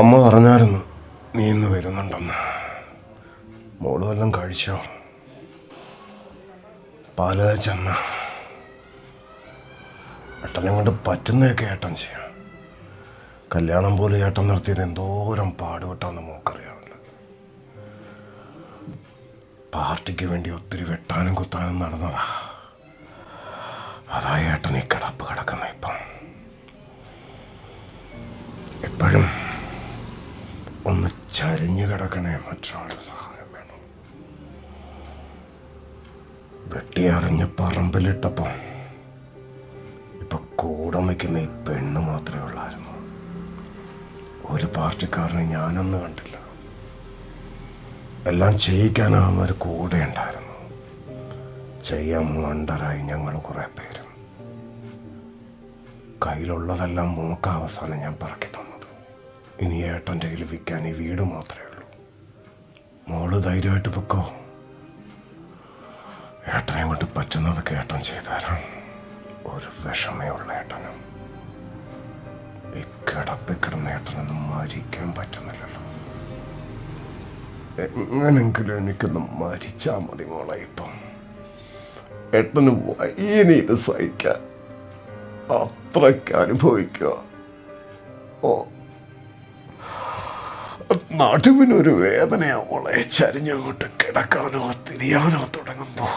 അമ്മ പറഞ്ഞായിരുന്നു നീ ഇന്ന് വരുന്നുണ്ടെന്ന്. മോൾ വല്ലതും കഴിച്ചോ? പാൽ ചെന്ന. ഏട്ടനെ കൊണ്ട് പറ്റുന്നതൊക്കെ ഏട്ടൻ ചെയ്യാം. കല്യാണം പോലെ ഏട്ടൻ നടത്തിയത് എന്തോരം പാടുപെട്ടാന്ന് മോക്കറിയാവില്ല പാർട്ടിക്ക് വേണ്ടി ഒത്തിരി വെട്ടാനും കുത്താനും നടന്നതാ. അതാ ഏട്ടൻ ഈ കിടപ്പ്. എപ്പോഴും ഒന്ന് ചരിഞ്ഞു കിടക്കണേ മറ്റൊരാളുടെ സഹായം വേണം. വെട്ടിയറിഞ്ഞ് പറമ്പിലിട്ടപ്പം ഇപ്പൊ കൂടെ നിൽക്കുന്ന ഈ പെണ്ണ് മാത്രമേ ഉള്ളായിരുന്നു. ഒരു പാർട്ടിക്കാരനെ ഞാനൊന്ന് കണ്ടില്ല. എല്ലാം ചെയ്യിക്കാനാവുന്നവർ കൂടെ ഉണ്ടായിരുന്നു. ചെയ്യാൻ മണ്ടരായി ഞങ്ങൾ കുറെ പേരും. കയ്യിലുള്ളതെല്ലാം മൂക്ക അവസാനം ഞാൻ പറക്കി തന്നത് ഇനി ഏട്ടന്റെ കയ്യിൽ വിൽക്കാൻ ഈ വീട് മാത്രമേ ഉള്ളൂ. മോൾ ധൈര്യമായിട്ട് പൊക്കോ? ഏട്ടനെ കൊണ്ട് പറ്റുന്നതൊക്കെ ഏട്ടൻ ചെയ്തുതരാം ഒരു വിഷമേ ഉള്ള ഏട്ടനും. ഈ കിടപ്പിൽ കിടന്ന ഏട്ടനൊന്നും മരിക്കാൻ പറ്റുന്നില്ലല്ലോ. എങ്ങനെങ്കിലും എനിക്കൊന്ന് മരിച്ചാൽ മതി മോളെ ഇപ്പം. ഏട്ടന് വയ്യനി ഇത് സഹിക്കാൻ അത്രയ്ക്ക് അനുഭവിക്കുക. ഓ നടുവിനൊരു വേദനയാ മോളെ. ചരിഞ്ഞങ്ങോട്ട് കിടക്കാനോ തിരിയാനോ തുടങ്ങുന്നു.